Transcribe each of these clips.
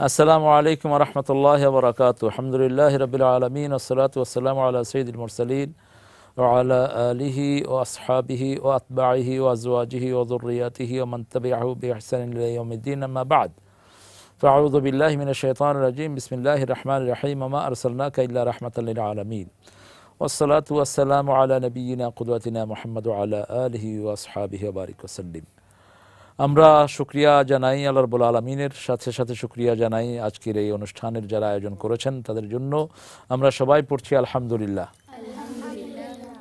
السلام عليكم ورحمة الله وبركاته. الحمد لله رب العالمين والصلاة والسلام على سيد المرسلين وعلى آله وأصحابه وأتباعه وأزواجه وذرياته ومن تبعه بإحسان إلى يوم الدين. أما بعد فأعوذ بالله من الشيطان الرجيم. بسم الله الرحمن الرحيم. وما أرسلناك إلا رحمة للعالمين. والصلاة والسلام على نبينا قدوتنا محمد وعلى آله وأصحابه وبارك وسلم. আমরা শুক্রিয়া জানাই আল্লাহ রবুল আলমিনের সাথে সাথে শুক্রিয়া জানাই আজকের এই অনুষ্ঠানের যারা আয়োজন করেছেন তাদের জন্য। আমরা সবাই পড়ছি আলহামদুলিল্লাহ।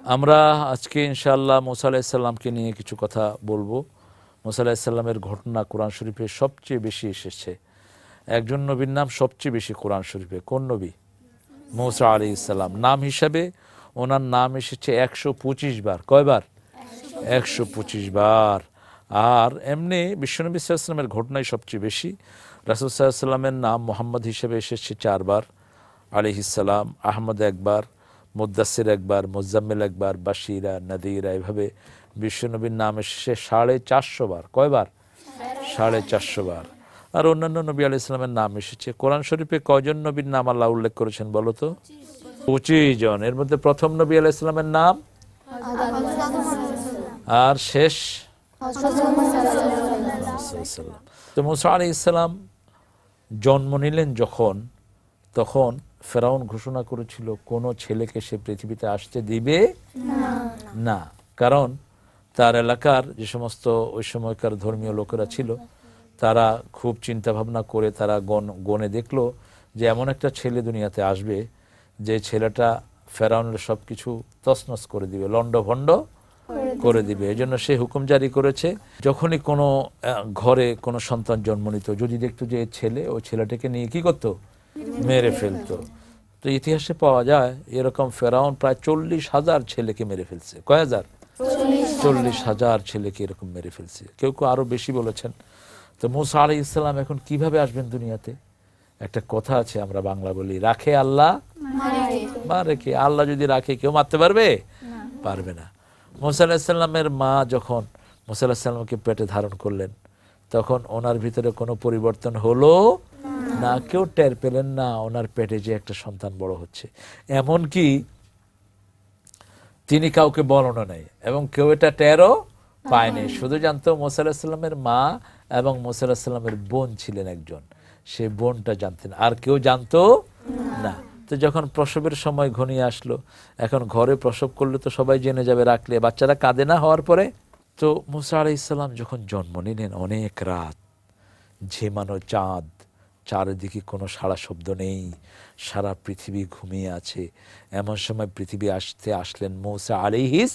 আমরা আজকে ইনশাআল্লাহ মোসা আলাহিসাল্লামকে নিয়ে কিছু কথা বলব। মোসা আলাহিসাল্লামের ঘটনা কোরআন শরীফে সবচেয়ে বেশি এসেছে। একজন নবীর নাম সবচেয়ে বেশি কোরআন শরীফে। কোন নবী? মৌসা আলি ইসলাম নাম হিসাবে ওনার নাম এসেছে একশো পঁচিশ বার। কয়বার? একশো পঁচিশ বার। আর এমনি বিশ্বনবী সাল্লামের ঘটনাই সবচেয়ে বেশি। রাসুল সাল্লামের নাম মোহাম্মদ হিসেবে এসেছে চারবার আলিহিসাল্লাম আহমদ একবার মুদাসির একবার মুজাম্মিল একবার বাশিরা নদীরা এভাবে বিশ্বনবীর নাম এসেছে সাড়ে চারশো বার। কয়বার? সাড়ে চারশো বার। আর অন্যান্য নবী আলি ইসলামের নাম এসেছে। কোরআন শরীফে কয়জন নবীর নাম আল্লাহ উল্লেখ করেছেন বলো তো? পঁচিশ জন। এর মধ্যে প্রথম নবী আলাহ ইসলামের নাম? আর শেষ? তো মুসা আলি ইসলাম জন্ম নিলেন যখন, তখন ফেরাউন ঘোষণা করেছিল কোনো ছেলেকে সে পৃথিবীতে আসতে দিবে? না। কারণ তার এলাকার যে সমস্ত ওই সময়কার ধর্মীয় লোকেরা ছিল, তারা খুব চিন্তা ভাবনা করে তারা গণ, গণে দেখল যে এমন একটা ছেলে দুনিয়াতে আসবে যে ছেলেটা ফেরাউনের সব কিছু তসনস করে দিবে লন্ডভণ্ড করে দিবে। এই জন্য সে হুকুম জারি করেছে যখনই কোনো ঘরে কোনো সন্তান জন্ম নিত যদি দেখতো যে ছেলে ও ছেলেটাকে নিয়ে কি করতো? মেরে ফেলতো। তো ইতিহাসে পাওয়া যায় এরকম ফেরাউন প্রায় চল্লিশ হাজার ছেলেকে মেরে ফেলছে। কয় হাজার? চল্লিশ হাজার ছেলেকে এরকম মেরে ফেলছে। কেউ কেউ আরও বেশি বলেছেন। তো মুসা আলি ইসলাম এখন কীভাবে আসবেন দুনিয়াতে? একটা কথা আছে আমরা বাংলা বলি রাখে আল্লাহ? মারে কি? আল্লাহ যদি রাখে কেউ মারতে পারবে? পারবে না। মুসা আলাহিসাল্লামের মা যখন মুসা আলাহিসাল্লামকে পেটে ধারণ করলেন তখন ওনার ভিতরে কোনো পরিবর্তন হলো না? কেউ টের পেলেন না ওনার পেটে যে একটা সন্তান বড় হচ্ছে। এমন কি তিনি কাউকে বলনও নেই এবং কেউ এটা টেরও পায়নি শুধু জানতো মোসা আলাহিসাল্লামের মা এবং মোসা আলাহিসাল্লামের বোন ছিলেন একজন। সে বোনটা জানতেন আর কেউ জানতো না। তো যখন প্রসবের সময় ঘনিয়ে আসলো, এখন ঘরে প্রসব করলে তো সবাই জেনে যাবে রাখলে। বাচ্চারা কাঁদে না হওয়ার পরে? তো মুসা আলাহ ইসলাম যখন জন্ম নিলেন, অনেক রাত ঝেমানো চাঁদ, চারিদিকে কোনো সারা শব্দ নেই, সারা পৃথিবী ঘুমিয়ে আছে। এমন সময় পৃথিবী আসতে আসলেন মৌসা আলিহিস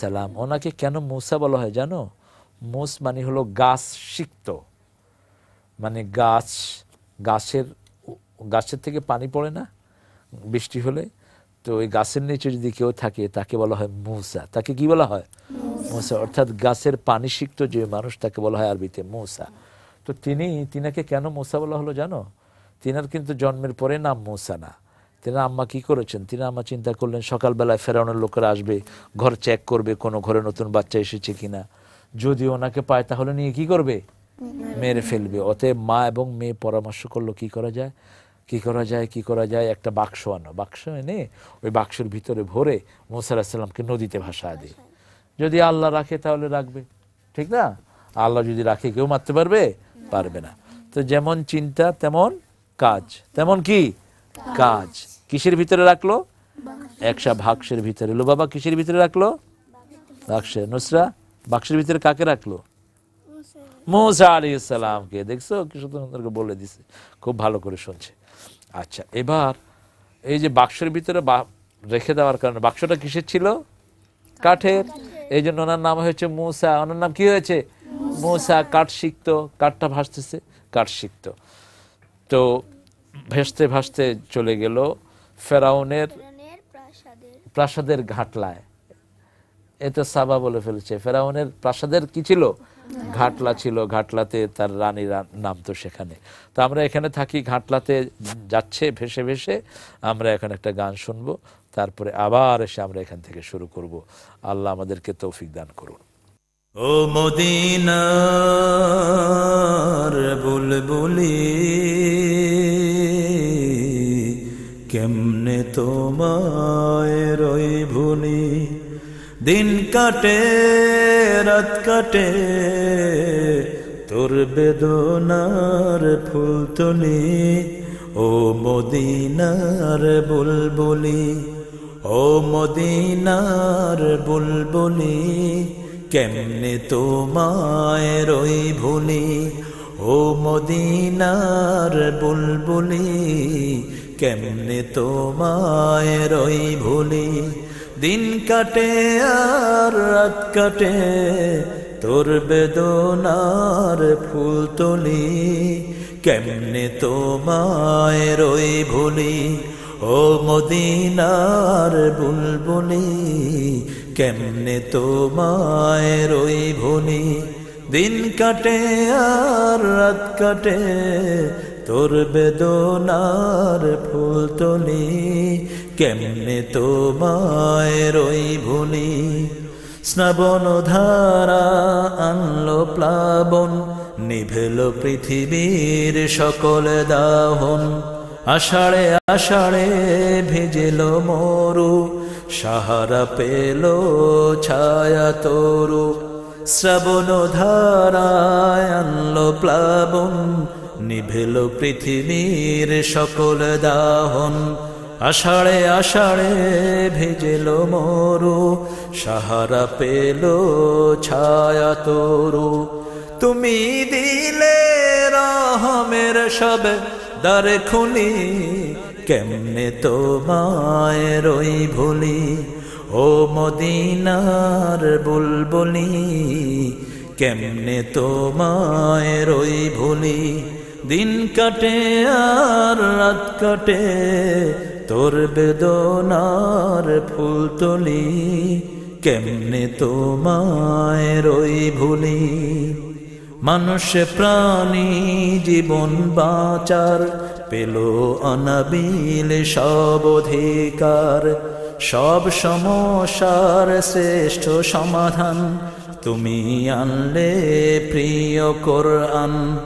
সালাম। ওনাকে কেন মৌসা বলা হয় জানো? মোস মানে হলো গাছ সিক্ত। মানে গাছ, গাছের গাছের থেকে পানি পড়ে না, বৃষ্টি হলে। তো ওই গাছের নিচে যদি কেউ থাকে, তাকে বলা হয় মূসা। তাকে কি বলা হয়? মূসা। অর্থাৎ গাছের পানি সিক্ত যে মানুষ, তাকে বলা হয় আরবিতে মূসা। তো তিনি, তিনাকে কেন মূসা বলা হলো জানো? তিনার কিন্তু জন্মের পরে নাম মূসা না। তিনি আম্মা কি করেছেন? তিনি আম্মা চিন্তা করলেন, সকালবেলায় ফেরানোর লোকেরা আসবে, ঘর চেক করবে, কোনো ঘরে নতুন বাচ্চা এসেছে কিনা। যদি ওনাকে পায়, তাহলে নিয়ে কি করবে? মেরে ফেলবে। অতএব মা এবং মেয়ে পরামর্শ করল, কি করা যায়? কি করা যায় কি করা যায় একটা বাক্স আনো। বাক্স এনে ওই বাক্সের ভিতরে ভরে মোসা নদীতে ভাসা দেয় যদি আল্লাহ রাখে তাহলে রাখবে। ঠিক না? আল্লাহ যদি রাখে কেউ মারতে পারবে? পারবে না। তো যেমন চিন্তা তেমন কাজ। তেমন কি? কাজ। কিসের ভিতরে রাখল? একশা বাক্সের ভিতরে। লো বাবা কিসের ভিতরে রাখল? বাক্সে নুসরা বাক্সের ভিতরে কাকে রাখল? মুসা আলী ইসলামকে দেখছ? কি সুন্দর করে বলে দিছে। খুব ভালো করে শুনছে। আচ্ছা এবার এই যে বাক্সের ভিতরে রেখে দেওয়ার কারণে, বাক্সটা কিসের ছিল? কাঠের। এই জন্য ওনার নাম হয়েছে মূসা। ওনার নাম কি হয়েছে? মূসা, কাঠ শিখত। কাঠটা ভাসতেছে, কাঠ শিখত। তো ভেসতে ভাসতে চলে গেল ফেরাউনের প্রাসাদের ঘাটলায়। এ তো সাবা বলে ফেলেছে। ফেরাউনের প্রাসাদের কি ছিল? ঘাটলা ছিল, ঘাটলাতে তার রানীরা নামতো সেখানে। তো আমরা এখানে থাকি, ঘাটলাতে যাচ্ছে, ভেসে ভেসে আমরা এখন একটা গান শুনব, তারপরে আবার এসে আমরা এখান থেকে শুরু করব। আল্লাহ আমাদেরকে তৌফিক দান করুন। ও মদিনার কেমনে তোমায় রই ভুলি দিন কাটে, রাত কাটে, তোর বেদনার ফুল তুলি ও মদিনার বুলবুলি, ও মদিনার বুলবুলি, কেমনে তোমায় রই ভুলি, ও মদিনার বুলবুলি, কেমনে তোমায় রই ভুলি দিন কাটে আর রাত কাটে, তোর বেদনার ফুল তুলি, কেমনে তোমায় রই ভুলি, ও মদিনার বুলবুলি, কেমনে তোমায় রই ভুলি। দিন কাটে আর রাত কাটে, তোর বেদনার ফুল তুলি কেমনে তোমায় রই ভুলি? শ্রাবণ ধারা আনলো প্লাবন, নিভেল পৃথিবীর সকল দাহন। আষাঢ়ে আষাঢ়ে ভিজেল মরু, সাহারা পেল ছায়া তরু। শ্রাবণ ধারায় আনলো প্লাবন, নিভেল পৃথিবীর সকল দাহন। আষাঢ়ে আষাঢ়ে ভেজেল মরু, সাহারা পেল ছায়া তরু। তুমি দিলে রহমের সব দ্বার খুলি, কেমনে তোমায় রই ভুলি? ও মদিনার বুলবুলি, কেমনে তোমায় রই ভুলি? দিন কাটে আর রাত কাটে তোর বেদনার ফুল তুলি, কেমনে তোমায় রই ভুলি? মানুষ প্রাণী জীবন বাঁচার, পেল অনাবিল সব অধিকার। সব সমস্যার শ্রেষ্ঠ সমাধান তুমি আনলে প্রিয় কোরআন।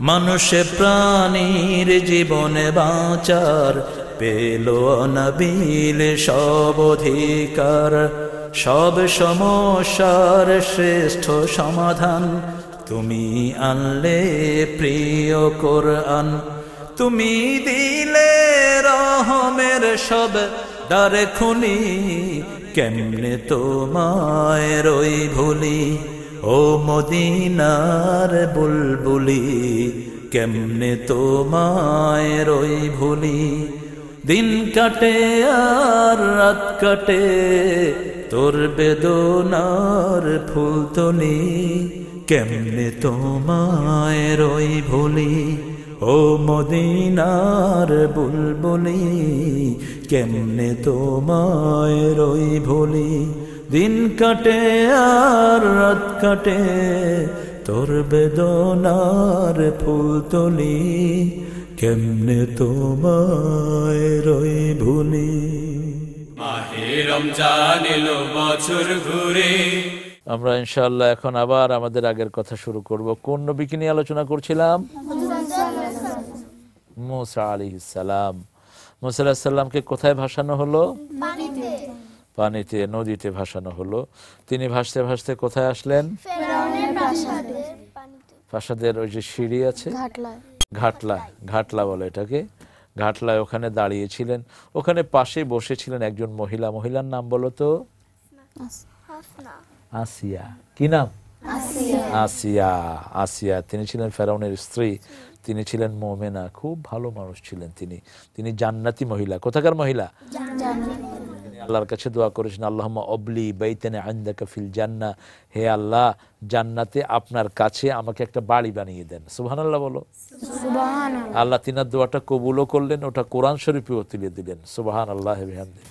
মানুষ প্রাণীর জীবনে বাঁচার পেল অনাবিল সব অধিকার, সব সমস্যার শ্রেষ্ঠ সমাধান। তুমি আনলে প্রিয় কোরআন, তুমি দিলে রহমের সব দ্বার খুলি। কেমনে তোমায় রই ভুলি, ও মদিনার বুলবুলি? কেমনে তোমায় রই ভুলি? দিন কাটে আর রাত কাটে, তোর বেদনার ফুল তুলি কেমনে তোমায় রই ভুলি? ও মদিনার বুলবুলি, কেমনে তোমায় রই ভুলি? দিন কাটে আর রাত কাটে, তোর বেদনার ফুল তুলি কেমনে তোমায় রই ভুলি? মাহে রমজান এলো বছর ঘুরে। আমরা ইনশাল্লাহ এখন আবার আমাদের আগের কথা শুরু করব। কোন নবীকে নিয়ে আলোচনা করছিলাম? মুসা আলী সালাম। মুসা আলাহিস সাল্লামকে কোথায় ভাসানো হলো? পানিতে। পানিতে নদীতে ভাসানো হলো। তিনি ভাসতে ভাসতে কোথায় আসলেন? প্রাসাদের ওই যে সিঁড়ি আছে? ঘাটলা ঘাটলা বলে এটাকে। ঘাটলায় ওখানে দাঁড়িয়েছিলেন। ওখানে পাশে বসেছিলেন একজন মহিলা। মহিলার নাম বলো তো? আসিয়া। কি নাম? আসিয়া। আসিয়া। তিনি ছিলেন ফেরাউনের স্ত্রী। তিনি ছিলেন মোমেনা। খুব ভালো মানুষ ছিলেন তিনি। তিনি জান্নাতি মহিলা। কোথাকার মহিলা। আল্লাহর কাছে দোয়া করেছেন আল্লাহ অবলি বাইতেনে আন্দাকা ফিল জান্না হে আল্লাহ জান্নাতে আপনার কাছে আমাকে একটা বাড়ি বানিয়ে দেন। সুবহান আল্লাহ বলো আল্লাহ তিনার দোয়াটা কবুলও করলেন ওটা কোরআন শরীফেও তুলে দিলেন। সুবাহান আল্লাহ বিহামদে।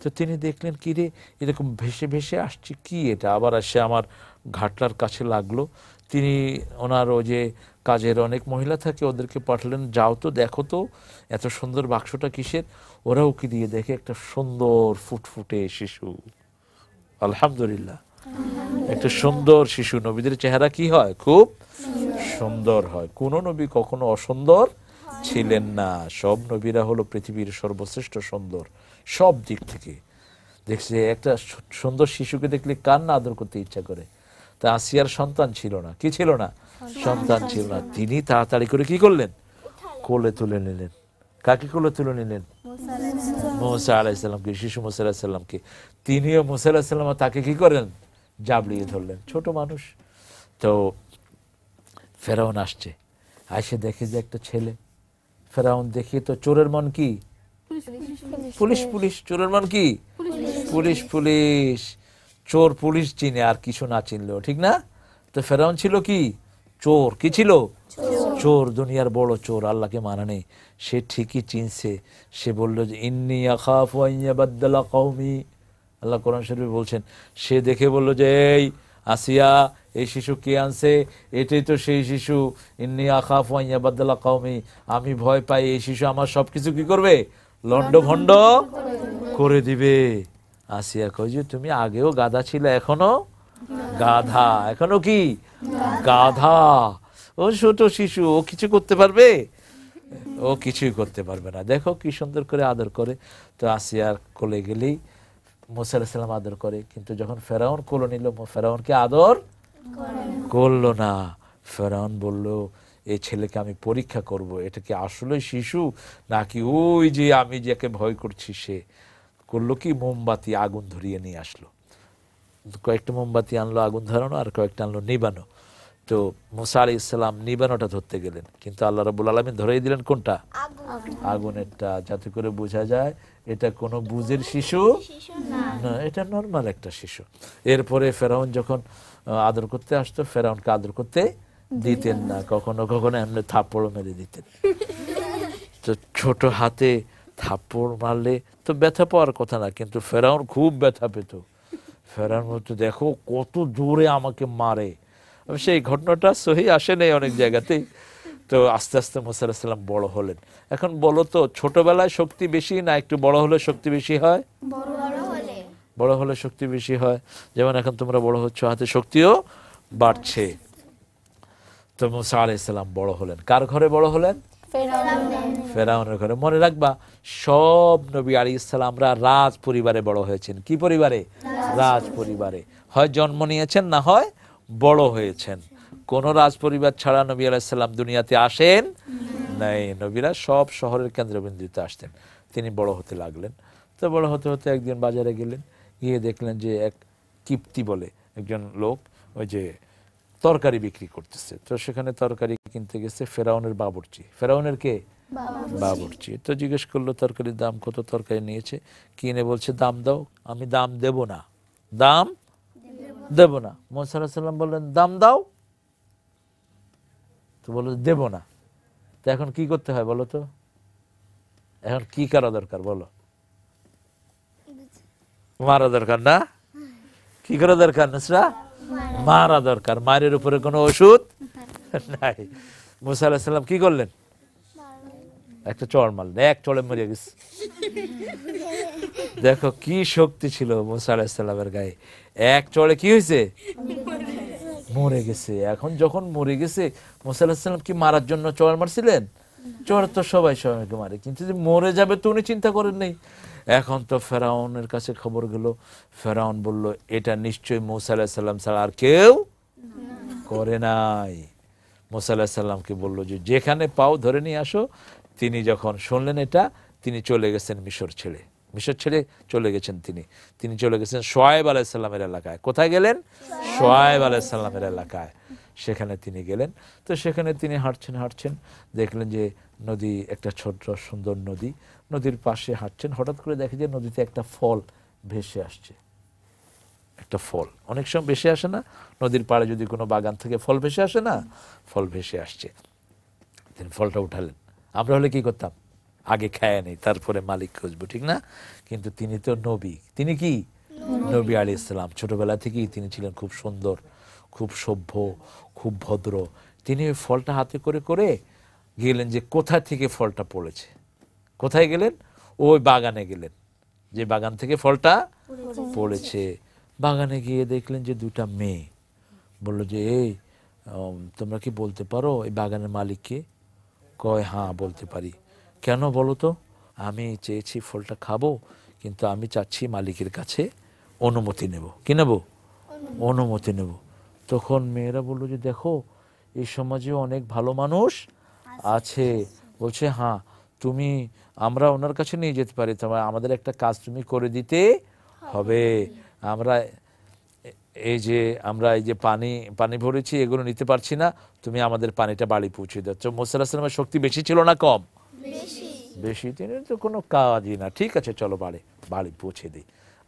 তো তিনি দেখলেন কি রে এরকম ভেসে ভেসে আসছে কি এটা? আবার এসে আমার ঘাটলার কাছে লাগল। তিনি ওনার ও যে কাজের অনেক মহিলা থাকে ওদেরকে পাঠালেন যাও তো দেখো তো এত সুন্দর বাক্সটা কিসের? ওরাও কি দিয়ে দেখে? একটা সুন্দর ফুটফুটে শিশু। আলহামদুলিল্লাহ। একটা সুন্দর শিশু। নবীদের চেহারা কি হয়? খুব সুন্দর হয়। কোন নবী কখনো অসুন্দর ছিলেন না। সব নবীরা হলো পৃথিবীর সর্বশ্রেষ্ঠ সুন্দর। সব দিক থেকে। দেখছে একটা সুন্দর শিশুকে দেখলে কার না আদর করতে ইচ্ছা করে। তা আসিয়ার সন্তান ছিল না। কি ছিল না? সন্তান ছিল না। তিনি তাড়াতাড়ি করে কি করলেন? কোলে তুলে নিলেন। কাকে কোলে তুলে নিলেন? মোসা আলাইসাল্লামকে শিশু মোসা আলাহিসাল্লামকে তিনিও মোসা আলাহিসাল্লাম তাকে কি করেন? জাবড়িয়ে ধরলেন। ছোট মানুষ। তো ফেরাউন আসছে। আইসে দেখে যে একটা ছেলে। ফেরাউন দেখি তো চোরের মন কি? Police police. চোরের মন কি? Police police. চোর পুলিশ চিনে, আর কিছু না চিনলেও, ঠিক না? তো ফেরাউন ছিল কি? চোর। কি ছিল? চোর, দুনিয়ার বড় চোর, আল্লাহকে মানা নেই। সে ঠিকই চিনছে। সে বলল যে, ইন্নি আখাফ কৌমি আল্লাহ কোরআন শরীফে বলছেন, সে দেখে বলল যে, এই আসিয়া, এই শিশু কে আনছে? এটাই তো সেই শিশু। ইন্নি আখাফ বাদ্দালা কৌমি আমি ভয় পাই, এই শিশু আমার সব কিছু কি করবে? লন্ড ভন্ড করে দিবে। আসিয়া কই যে, তুমি আগেও গাধা ছিলে, এখনও? গাধা। এখনও কি? গাধা। ও ছোট শিশু, ও কিছু করতে পারবে? ও কিছুই করতে পারবে না। দেখো কি সুন্দর করে আদর করে। তো আসিয়ার কোলে গেলেই মোসা আলাহিসাল্লাম আদর করে। কিন্তু যখন ফেরাউন কোলে নিল ফেরাউনকে আদর করল না। ফেরাউন বলল এই ছেলেকে আমি পরীক্ষা করব। এটা কি আসলে শিশু? নাকি ওই যে আমি যাকে ভয় করছি সে? করল কি, মোমবাতি আগুন ধরিয়ে নিয়ে আসলো। কয়েকটা মোমবাতি আনলো, আগুন ধরানো, আর কয়েকটা আনলো নিবানো। তো মুসা আলি ইসলাম নিবানোটা ধরতে গেলেন। কিন্তু আল্লাহ রবুল আলমিন ধরেই দিলেন কোনটা? আগুনেরটা যাতে করে বোঝা যায় এটা কোনো বুঝের শিশু না এটা নর্মাল একটা শিশু। এরপরে ফেরাউন যখন আদর করতে আসতো ফেরাউনকে আদর করতে দিতেন না কখনো কখনো এমনি থাপ্পড় মেরে দিতেন। তো ছোট হাতে থাপ্পড় মারলে তো ব্যথা পাওয়ার কথা না কিন্তু ফেরাউন খুব ব্যথা পেত। ফেরাউন বলতো দেখো কত জোরে আমাকে মারে এই ঘটনাটা সহি আসে নাই অনেক জায়গাতেই। তো আস্তে আস্তে মোসাল্লাম বড় হলেন। এখন বলো তো ছোটবেলায় শক্তি বেশি না একটু বড় হলে শক্তি বেশি হয়? বড় হলে। শক্তি বেশি হয়। যেমন এখন তোমরা বড় হচ্ছ হাতে শক্তিও বাড়ছে। তো মুসা আলাইসাল্লাম বড় হলেন। কার ঘরে বড় হলেন? ফেরাউনের। ঘরে। মনে রাখবা সব নবী আলী ইসলামরা রাজ পরিবারে বড় হয়েছেন। কি পরিবারে? রাজ পরিবারে। হয় জন্ম নিয়েছেন না হয় বড় হয়েছেন। কোন রাজ পরিবার ছাড়া নবী আলাইসাল্লাম দুনিয়াতে আসেন নাই। নবীরা সব শহরের কেন্দ্রবিন্দুতে আসতেন। তিনি বড় হতে লাগলেন। তো বড় হতে হতে একদিন বাজারে গেলেন গিয়ে দেখলেন যে এক কিপ্তি বলে একজন লোক ওই যে তরকারি বিক্রি করতেছে। তো সেখানে তরকারি কিনতে গেছে ফেরাউনের বাবুর্চি। ফেরাউনের কে? বাবুর্চি। তো জিজ্ঞেস করল তরকারির দাম কত? তরকারি নিয়েছে। কিনে বলছে দাম দাও আমি দাম দেব না। দাম দেব না। মোসাল্লাহ সাল্লাম বললেন, দাম দাও। তো বলল, দেব না। তো এখন কি করতে হয় বলো তো? এখন কি করা দরকার বলো? মারা দরকার না? কি করা দরকার নুসরা? মারা দরকার। মায়ের উপরে কোনো ওষুধ নাই। মুসা আলাহিস সাল্লাম কি করলেন? একটা চড় মারলেন, এক চড়ে মরে গেছে। দেখো কি শক্তি ছিল মুসা আলাহিস সাল্লামের গায়ে। এক চড়ে কি হয়েছে? মরে গেছে। এখন যখন মরে গেছে, মুসা আলাহিস সাল্লাম কি মারার জন্য চড় মারছিলেন? চড় তো সবাই সবাইকে মারে, কিন্তু যে মরে যাবে তো উনি চিন্তা করেন নেই। এখন তো ফেরাউনের কাছে খবর গেল, ফেরাউন বলল, এটা নিশ্চয়ই মৌসা আলাহিসাল্লাম ছাড়া আর কেউ করে নাই। মোসা আলাহিসাল্লামকে বলল যে, যেখানে পাও ধরে নিয়ে আসো তিনি যখন শুনলেন এটা, তিনি চলে গেছেন মিশর ছেড়ে। মিশর ছেড়ে চলে গেছেন তিনি। তিনি চলে গেছেন সোয়েব আলাইসাল্লামের এলাকায়। কোথায় গেলেন? সোয়েব আলাইসাল্লামের এলাকায়। সেখানে তিনি গেলেন। তো সেখানে তিনি হাঁটছেন হাঁটছেন। দেখলেন যে নদী একটা ছোট্ট সুন্দর নদী। নদীর পাশে হাঁটছেন। হঠাৎ করে দেখে যে নদীতে একটা ফল ভেসে আসছে। একটা ফল। অনেক সময় ভেসে আসে না। নদীর পাড়ে যদি কোনো বাগান থেকে, ফল ভেসে আসে না? ফল ভেসে আসছে। তিনি ফলটা উঠালেন। আমরা হলে কি করতাম? আগে খায় নেই তারপরে মালিক খুঁজবো ঠিক না? কিন্তু তিনি তো নবী। তিনি কি? নবী। আলী ইসলাম ছোটবেলা থেকেই তিনি ছিলেন খুব সুন্দর খুব সভ্য খুব ভদ্র। তিনি ওই ফলটা হাতে করে করে গেলেন যে কোথা থেকে ফলটা পড়েছে? কোথায় গেলেন? ওই বাগানে গেলেন। যে বাগান থেকে ফলটা পড়েছে। বাগানে গিয়ে দেখলেন যে দুটা মেয়ে। বলল যে এই তোমরা কি বলতে পারো? এই বাগানের মালিককে কয় হ্যাঁ বলতে পারি। কেন বলো তো? আমি চেয়েছি ফলটা খাব কিন্তু আমি চাচ্ছি মালিকের কাছে অনুমতি নেব। কি নেব? অনুমতি। নেব। তখন মেয়েরা বলল যে দেখো এই সমাজে অনেক ভালো মানুষ আছে বলছে হ্যাঁ তুমি আমরা ওনার কাছে নিয়ে যেতে পারি। তোমার আমাদের একটা কাজ তুমি করে দিতে হবে। আমরা এই যে আমরা এই যে পানি পানি ভরেছি এগুলো নিতে পারছি না তুমি আমাদের পানিটা বাড়ি পৌঁছে দাও। তো মোসাল্লাহামের শক্তি বেশি ছিল না কম? বেশি। তিনি তো কোনো কাজই না। ঠিক আছে চলো বাড়ি বাড়ি পৌঁছে দিই।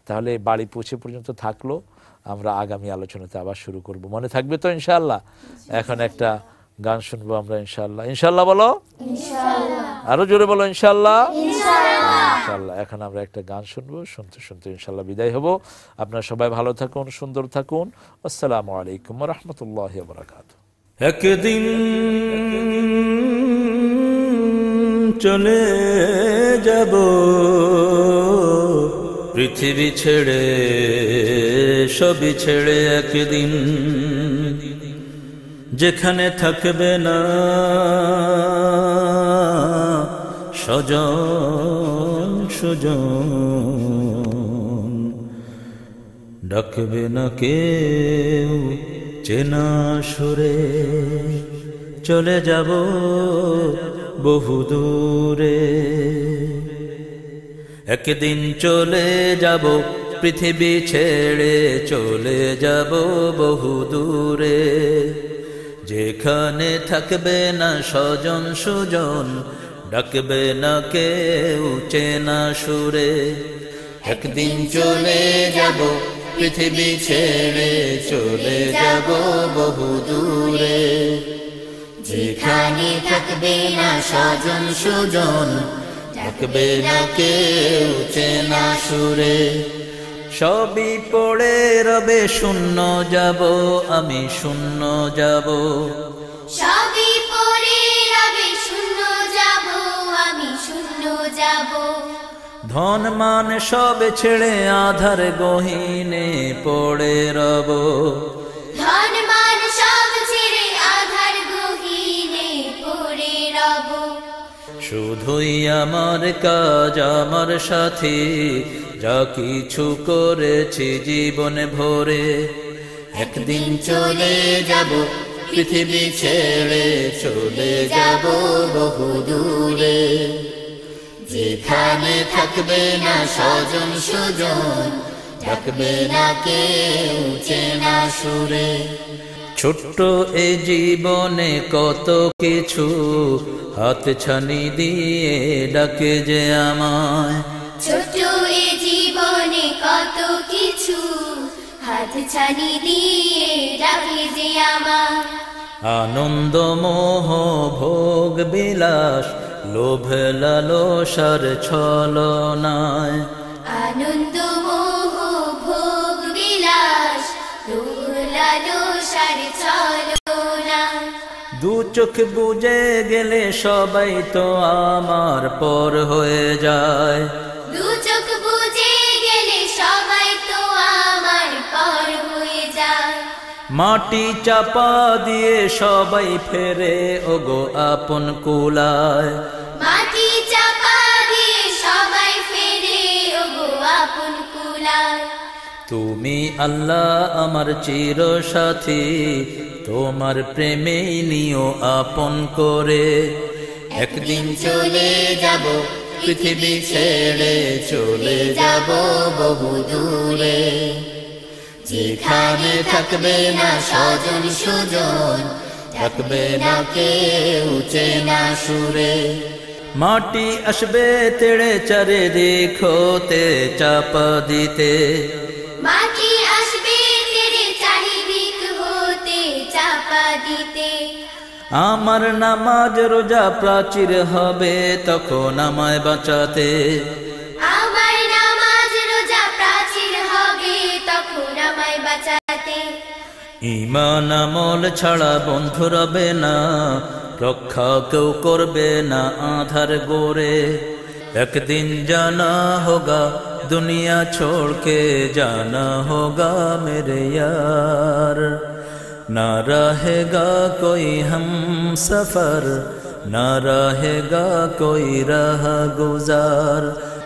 তাহলে বাড়ি পৌঁছে পর্যন্ত থাকল আমরা আগামী আলোচনাতে আবার শুরু করব। মনে থাকবে তো ইনশাল্লাহ এখন একটা গান শুনব আমরা ইনশাল্লাহ ইনশাল্লাহ বলো? আরও জোরে বলো ইনশাল্লাহ ইনশাল্লাহ এখন আমরা একটা গান শুনব, শুনতে শুনতে ইনশাল্লাহ বিদায় হব। আপনারা সবাই ভালো থাকুন, সুন্দর থাকুন। আসসালামু আলাইকুম রহমতুল্লাহ বরাকাত একদিন চলে যাব, পৃথিবী ছেড়ে, সবই ছেড়ে একদিন। যেখানে থাকবে না সজন সুজন। ডাকবে না কেউ, চেনা সুরে চলে যাব বহু দূরে। একদিন চলে যাব, পৃথিবী ছেড়ে চলে যাব বহু দূরে। যেখানে থাকবে না স্বজন সুজন ডাকবে না কেউ চেনা সুরে। একদিন চলে যাব, পৃথিবী ছেড়ে চলে যাব বহু দূরে। যেখানে থাকবে না স্বজন সুজন থাকবে না কেউ চেনা সুরে। সবই পড়ে রবে শূন্য যাব, আমি শূন্য যাব। সবই যাব। ধন মান সব ছেড়ে আধার গহীনে পড়ে রব। ধন মান সব ছেড়ে আধার গহীনে পড়ে রব। শুধুই আমার কাজ আমার সাথে যা কিছু করেছি জীবন ভরে। একদিন চলে যাব পৃথিবী ছেড়ে চলে যাব বহু দূরে যেখানে থাকবে না স্বজন সুজন থাকবে না কেউ চেনা সুরে। ছোট্ট এ জীবনে কত কিছু হাত ছানি দিয়ে ডাকে যে আমায়। ছোট এ জীবনে কত কিছু হাত ছানি দিয়ে ডাকে যে আমার আনন্দ মোহ ভোগ বিলাস লোভ লালসার ছলনায়। আনন্দ মোহ ভোগ বিলাস দোলালো সার ছলনা দু চোখ বুঝে গেলে সবাই তো আমার পর হয়ে যায়। দু চোখ বুঝে গেলে সবাই তো আমার পর হয়ে যায়। মাটি চাপা দিয়ে সবাই ফেরে ওগো আপন কুলায়। তুমি আল্লাহ আমার চির সাথী তোমার প্রেমে নিও আপন করে। একদিন চলে যাব, পৃথিবী ছেড়ে চলে যাব বহু দূরে। যেখানে থাকবে না স্বজন সুজন, থাকবে না কেউ চেনা সুরে। মাটি আসবে তেড়ে চারে হতে চাপ দিতে। আমার নামাজ রোজা প্রাচীর হবে তখন আমায় বাঁচাতে আমার নামাজ রোজা প্রাচীর হবে তখন আমায় বাঁচাতে ইমান আমল ছাড়া বন্ধু রবে না রক্ষা কেউ করবে না আধার গোরে একদিন জানা হোগা দুনিয়া छोड़ के जाना होगा मेरे यार ना रहेगा कोई हम सफर ना रहेगा कोई राह गुजार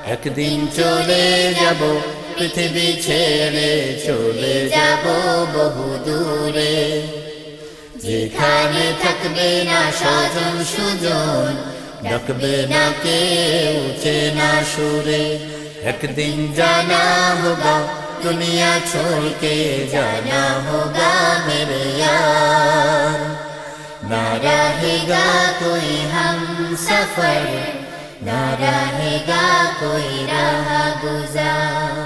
একদিন চলে যাব পৃথিবী ছেড়ে চলে যাব বহু দূরে যেখানে থাকবে না স্বজন সুজন ডাকবে না কেউ চেনা সুরে একদিন জানা হোগা दुनिया छोड़ के जाना होगा मेरे यार। ना रहेगा कोई हम सफ़र, ना रहेगा कोई राह गुजार।